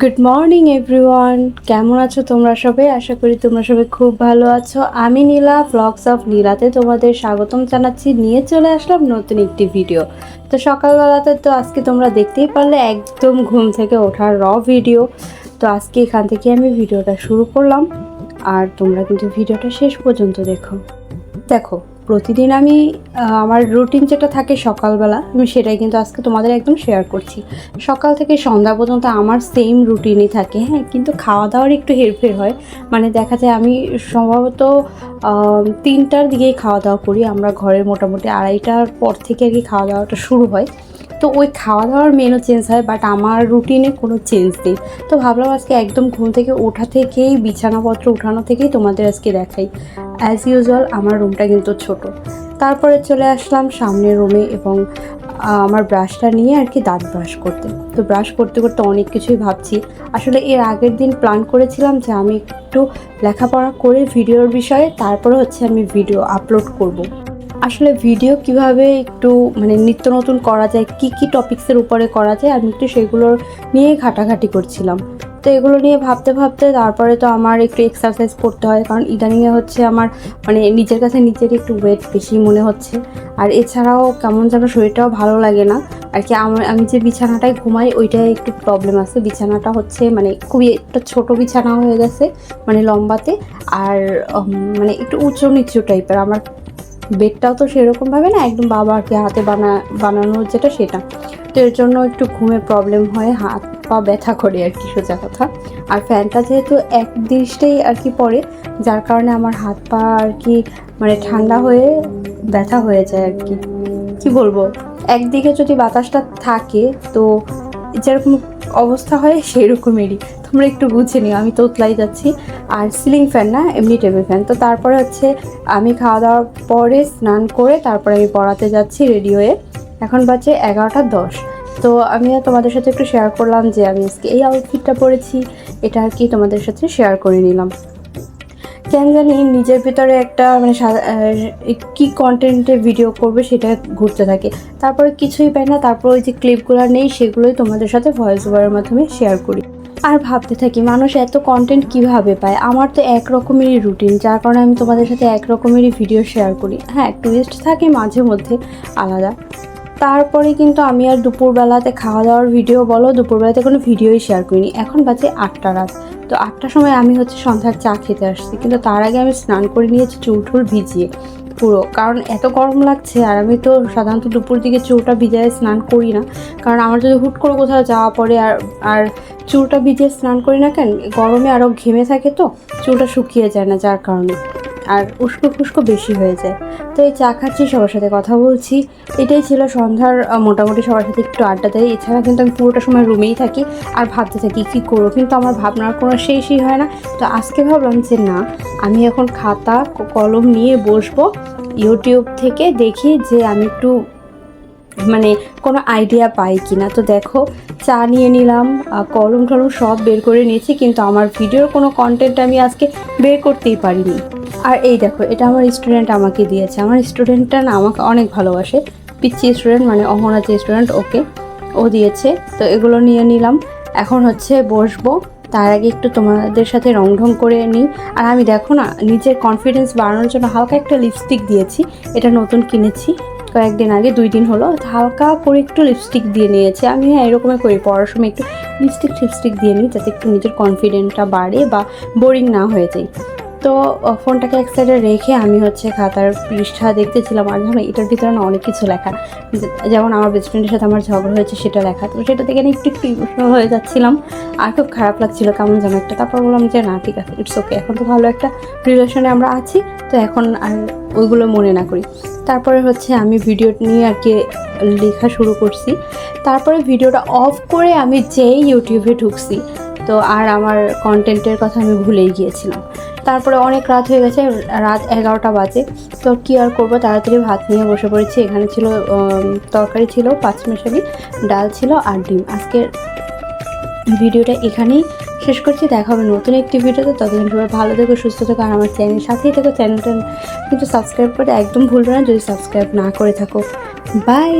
Good morning everyone কেমন আছো তোমরা সবাই? আশা করি তোমরা সবাই খুব ভালো আছো। আমি নীলা ব্লগস অফ নীলাতে তোমাদের স্বাগতম জানাচ্ছি। নিয়ে চলে আসলাম নতুন একটি ভিডিও তো সকালবেলাতে তো আজকে তোমরা দেখতেই পারলে, একদম ঘুম থেকে ওঠার র ভিডিও তো আজকে এখান থেকে আমি ভিডিওটা শুরু করলাম। আর তোমরা কিন্তু ভিডিওটা শেষ পর্যন্ত দেখো। দেখো প্রতিদিন আমি আমার রুটিন যেটা থাকে সকালবেলা, আমি সেটাই কিন্তু আজকে তোমাদের একদম শেয়ার করছি। সকাল থেকে সন্ধ্যা পর্যন্ত আমার সেম রুটিনই থাকে হ্যাঁ? কিন্তু খাওয়া দাওয়ার একটু হেরফের হয়। মানে দেখা যায় আমি সম্ভবত তিনটার দিকেই খাওয়া দাওয়া করি। আমরা ঘরের মোটামুটি আড়াইটার পর থেকে আর কি খাওয়া দাওয়াটা শুরু হয়। তো ওই খাওয়া দাওয়ার মেনু চেঞ্জ হয় বাট আমার রুটিনে কোনো চেঞ্জ নেই। তো ভাবলাম আজকে একদম ঘুম থেকে ওঠা থেকেই, বিছানাপত্র উঠানো থেকেই তোমাদের আজকে দেখাই। অ্যাজ ইউজুয়াল আমার রুমটা কিন্তু ছোট। তারপরে চলে আসলাম সামনের রুমে এবং আমার ব্রাশটা নিয়ে আর কি দাঁত ব্রাশ করতে। তো ব্রাশ করতে করতে অনেক কিছুই ভাবছি। আসলে এর আগের দিন প্ল্যান করেছিলাম যে আমি একটু লেখাপড়া করে ভিডিওর বিষয়ে, তারপরে হচ্ছে আমি ভিডিও আপলোড করব। আসলে ভিডিও কীভাবে একটু মানে নিত্য নতুন করা যায়, কি কি টপিক্সের উপরে করা যায়, আমি একটু সেগুলোর নিয়ে ঘাটাঘাটি করছিলাম। তো এগুলো নিয়ে ভাবতে ভাবতে তারপরে তো আমার একটু এক্সারসাইজ করতে হয়, কারণ ইদানিংয়ে হচ্ছে আমার মানে নিজের কাছে নিজের একটু ওয়েট বেশি মনে হচ্ছে। আর এছাড়াও কেমন যেন শরীরটাও ভালো লাগে না। আর কি আমার, আমি যে বিছানাটায় ঘুমাই ওইটাই একটু প্রবলেম আছে। বিছানাটা হচ্ছে মানে খুবই একটা ছোট বিছানা হয়ে গেছে মানে লম্বাতে। আর মানে একটু উঁচু নিচু টাইপের আমার বেডটাও তো সেরকমভাবে না, একদম বাবাকে হাতে বানা, বানানোর যেটা সেটা। তো এর জন্য একটু ঘুমে প্রবলেম হয়, হাত পা ব্যথা করে আর কি, সোজা কথা। আর ফ্যানটা যেহেতু এক দৃষ্টেই আর কি পড়ে, যার কারণে আমার হাত পা আর কি মানে ঠান্ডা হয়ে ব্যথা হয়ে যায় আর কি। কি বলব? একদিকে যদি বাতাসটা থাকে, তো যেরকম অবস্থা হয় সেই রকমেরই তোমরা একটু বুঝে নিও, আমি তোতলাই যাচ্ছি। আর সিলিং ফ্যান না, এমনি টেবিল ফ্যান তো তারপরে হচ্ছে আমি খাওয়া দাওয়ার পরে স্নান করে তারপরে আমি পড়াতে যাচ্ছি রেডি হয়ে এখন বাজে এগারোটা দশ। তো আমি তোমাদের সাথে একটু শেয়ার করলাম যে আমি আজকে এই আউটফিটটা পরেছি, এটা আর কি তোমাদের সাথে শেয়ার করে নিলাম। কেন জানি নিজের ভিতরে একটা মানে কি কন্টেন্টে ভিডিও করবে সেটা ঘুরতে থাকে। তারপরে কিছুই পাই না, তারপর ওই যে ক্লিপগুলো নেই, সেগুলোই তোমাদের সাথে ভয়েস ওভারের মাধ্যমে শেয়ার করি। আর ভাবতে থাকি, মানুষ এত কন্টেন্ট কীভাবে পায়? আমার তো এক রকমেরই রুটিন যার কারণে আমি তোমাদের সাথে এক রকমেরই ভিডিও শেয়ার করি। হ্যাঁ টুইস্ট থাকে মাঝে মধ্যে আলাদা। তারপরে কিন্তু আমি আর দুপুরবেলাতে খাওয়া দাওয়ার ভিডিও বলো, দুপুরবেলাতে কোনো ভিডিওই শেয়ার করিনি। এখন বাজে আটটা রাত। তো আটটার সময় আমি হচ্ছে সন্ধ্যার চা খেতে আসছি। কিন্তু তার আগে আমি স্নান করে নিয়েছি চুল টুল ভিজিয়ে। পুরো। কারণ এত গরম লাগছে আর আমি তো সাধারণত দুপুর দিকে চুলটা ভিজায় স্নান করি না। কারণ আমার যদি হুট করে কোথাও যাওয়া পড়ে আর আর চুলটা ভিজিয়ে স্নান করি না কেন? গরমে আরও ঘেমে থাকে তো, চুলটা শুকিয়ে যায় না যার কারণে। আর উস্কো ফুস্কো বেশি হয়ে যায়। তো এই চা খাচ্ছি, সবার সাথে কথা বলছি। এটাই ছিল সন্ধ্যার মোটামুটি সবার সাথে একটু আড্ডা দেয়। এছাড়া কিন্তু আমি পুরোটা সময় রুমেই থাকি আর ভাবতে থাকি, কী করব? কিন্তু আমার ভাবনার কোনো শেষই হয় না। তো আজকে ভাবলাম যে না, আমি এখন খাতা কলম নিয়ে বসবো ইউটিউব থেকে দেখি যে আমি একটু মানে কোনো আইডিয়া পাই কি না তো দেখো, চা নিয়ে নিলাম কলম টলম সব বের করে নিয়েছি, কিন্তু আমার ভিডিওর কোনো কন্টেন্ট আমি আজকে বের করতেই পারিনি। আর এই দেখো, এটা আমার স্টুডেন্ট আমাকে দিয়েছে। আমার স্টুডেন্টটা না আমাকে অনেক ভালোবাসে। পিচ্ছি স্টুডেন্ট মানে অহনা স্টুডেন্ট ওকে ও দিয়েছে। তো এগুলো নিয়ে নিলাম। এখন হচ্ছে বসবো। তার আগে একটু তোমাদের সাথে রং ঢং করে নিই। আর আমি দেখো না, নিজের কনফিডেন্স বাড়ানোর জন্য হালকা একটা লিপস্টিক দিয়েছি। এটা নতুন কিনেছি। কয়েকদিন আগে, দুই দিন হলো। হালকা করে একটু লিপস্টিক দিয়ে নিয়েছি। আমি হ্যাঁ এরকমই করি। পড়ার সময় একটু লিপস্টিক টিপস্টিক দিয়ে নিই, যাতে একটু নিজের কনফিডেন্টটা বাড়ে বা বোরিং না হয়ে যায়। তো ফোনটাকে এক সাইডে রেখে আমি হচ্ছে খাতার পৃষ্ঠা দেখতেছিলাম আর ধরো এটার ভিতরে না অনেক কিছু লেখা। যেমন আমার বেস্ট ফ্রেন্ডের সাথে আমার ঝগড়া হয়েছে সেটা লেখা। তো সেটা থেকে একটু একটু ইমোশনাল হয়ে যাচ্ছিলাম। আর খুব খারাপ লাগছিল কেমন যেন একটা। তারপর বললাম যে, না, ঠিক আছে ইটস ওকে এখন তো ভালো একটা রিলেশনে আমরা আছি। তো এখন আর ওইগুলো মনে না করি। তারপরে হচ্ছে আমি ভিডিও নিয়ে আর কি লেখা শুরু করছি। তারপরে ভিডিওটা অফ করে আমি যেই ইউটিউবে ঢুকছি, তো আর আমার কন্টেন্টের কথা আমি ভুলেই গিয়েছিলাম। তারপরে অনেক রাত হয়ে গেছে, রাত এগারোটা বাজে। তো কী আর করব? তাড়াতাড়ি ভাত নিয়ে বসে পড়েছি। এখানে ছিল তরকারি ছিল পাঁচ মেশালি ডাল ছিল আর ডিম। আজকের ভিডিওটা এখানেই শেষ করছি। দেখা হবে নতুন একটি ভিডিওতে। ততদিন সবাই ভালো থেকো, সুস্থ থেকো, আর আমার চ্যানেল সাথেই থেকো। চ্যানেলটা কিন্তু সাবস্ক্রাইব করতে একদম ভুলবে না, যদি সাবস্ক্রাইব না করে থাকো। বাই!